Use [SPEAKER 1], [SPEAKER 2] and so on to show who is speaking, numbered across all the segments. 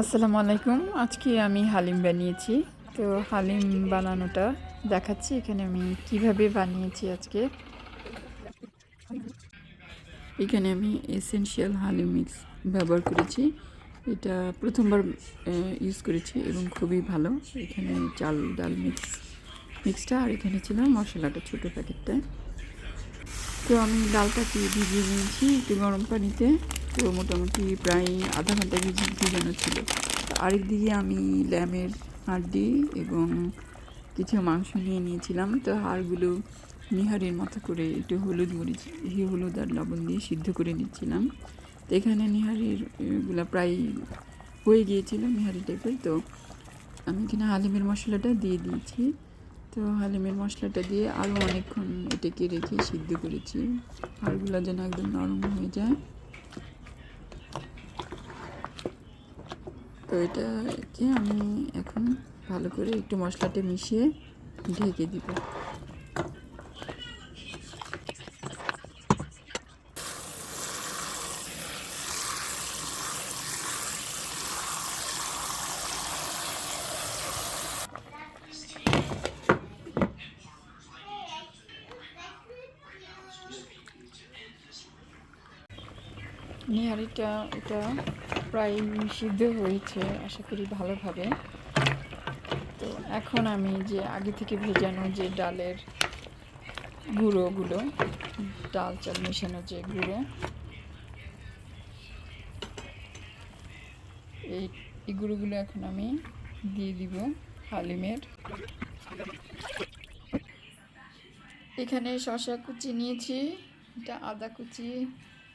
[SPEAKER 1] আসসালামু আলাইকুম। আজকে আমি হালিম বানিয়েছি। তো হালিম বানানোটা দেখাচ্ছি। এখানে আমি কীভাবে বানিয়েছি আজকে। এখানে আমি এসেনশিয়াল হালিম মিক্স ব্যবহার করেছি। এটা প্রথমবার ইউজ করেছি এবং খুবই ভালো। এখানে চাল, ডাল মিক্স মিক্সটা আর এখানে ছিল মশলাটা, ছোটো প্যাকেটটা। তো আমি ডালটাকে ভিজিয়ে নিয়েছি একটু গরম পানিতে। তো মোটামুটি প্রায় আধা ঘণ্টা ভিজি, ভিজানো ছিল। আরেক দিকে আমি ল্যামের হাড্ডি এবং কিছু মাংস নিয়ে নিয়েছিলাম। তো হাড়গুলো নিহারির মতো করে একটু হলুদ মরিচ হলুদ আর লবণ দিয়ে সিদ্ধ করে নিচ্ছিলাম। তো এখানে নিহারিরগুলা প্রায় হয়ে গিয়েছিল নিহারি টাইপের তো আমি এখানে হালিমের মশলাটা দিয়ে দিয়েছি। তো হালিমের মশলাটা দিয়ে আরও অনেকক্ষণ এটাকে রেখে সিদ্ধ করেছি। হাড়গুলো যেন একদম নরম হয়ে যায়। তো এটাকে আমি এখন ভালো করে একটু মশলাটা মিশিয়ে ঢেকে দিব। নিহারিটা এটা প্রায় সিদ্ধ হয়েছে, আশা করি ভালোভাবে। তো এখন আমি যে আগে থেকে ভেজানো যে ডালের গুঁড়োগুলো, ডাল চাল মেশানো যে গুঁড়ো, এই এই গুঁড়োগুলো এখন আমি দিয়ে দিব হালিমের। এখানে শশা কুচি নিয়েছি, এটা আদা কুচি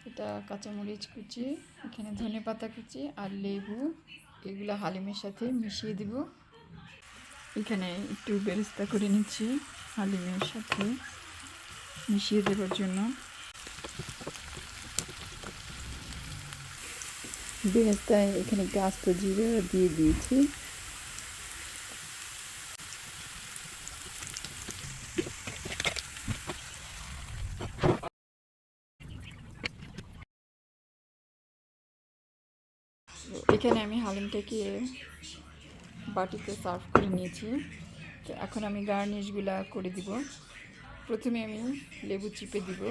[SPEAKER 1] এটা কাঁচামরিচ কুচি, এখানে ধনে পাতা কুচি আর লেবু। এগুলো হালিমের সাথে মিশিয়ে দিব। এখানে একটু বেরেস্তা করে নিচ্ছি হালিমের সাথে মিশিয়ে দেওয়ার জন্য। বেরেস্তায় এখানে একটু আস্ত জিরে দিয়ে দিয়েছি। এখানে আমি হালিমটাকে বাটিতে সার্ভ করে নিয়েছি। তো এখন আমি গার্নিশগুলা করে দিব। প্রথমে আমি লেবু চিপে দিব।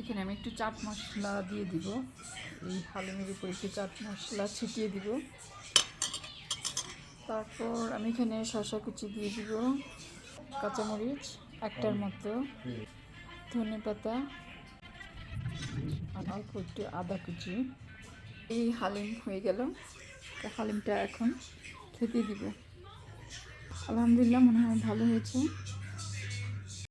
[SPEAKER 1] এখানে আমি একটু চাট মশলা দিয়ে দিব। এই হালিমের উপর একটু চাট মশলা ছিটিয়ে দিব। তারপর আমি এখানে শশা কুচি দিয়ে দিব। কাঁচামরিচ, একটার মতো, ধনে পাতা, আর অল্প একটু আদা কুচি। এই হালিম হয়ে গেল। হালিমটা এখন খেতে দিব। আলহামদুলিল্লাহ, মনে হয় ভালো হয়েছে।